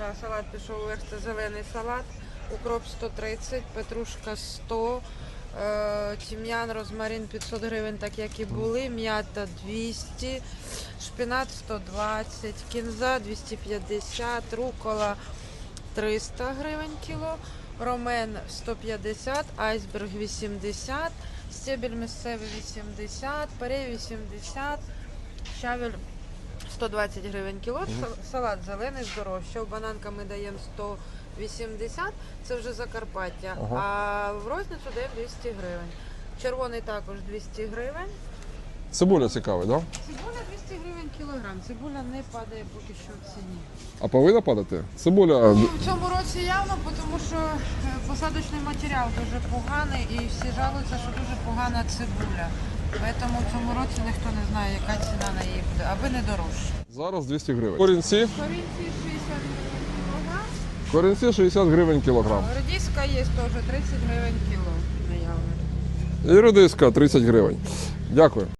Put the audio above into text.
Да, салат пішов вверх, зелений салат. Укроп 130, петрушка 100, е, тім'ян, розмарин 500 гривень, так як і були, м'ята 200, шпинат 120, кінза 250, рукола 300 гривень кіло, ромен 150, айсберг 80, стебель місцевий 80, перей 80, щавель 120 гривень кіло, Са- салат зелений здорожчав, бананка ми даємо 180, це вже Закарпаття, Ага. а в розницю даємо 200 гривень. Червоний також 200 гривень. Цибуля цікавий, так? Да? Цибуля 200 гривень кілограм. Цибуля не падає поки що в ціні. А повинна падати? Цибуля. Ну, в цьому році явно, тому що е, посадочний матеріал дуже поганий і всі жалуються, що дуже погана цибуля. Тому в цьому році ніхто не знає, яка ціна на буде, аби не дорожче. Зараз 200 гривень. Корінці. Корінці 60 гривень кілограм. Корінці 60 гривень кілограм. Редиска є теж 30 гривень кіло наявно. І редиска 30 гривень. Дякую.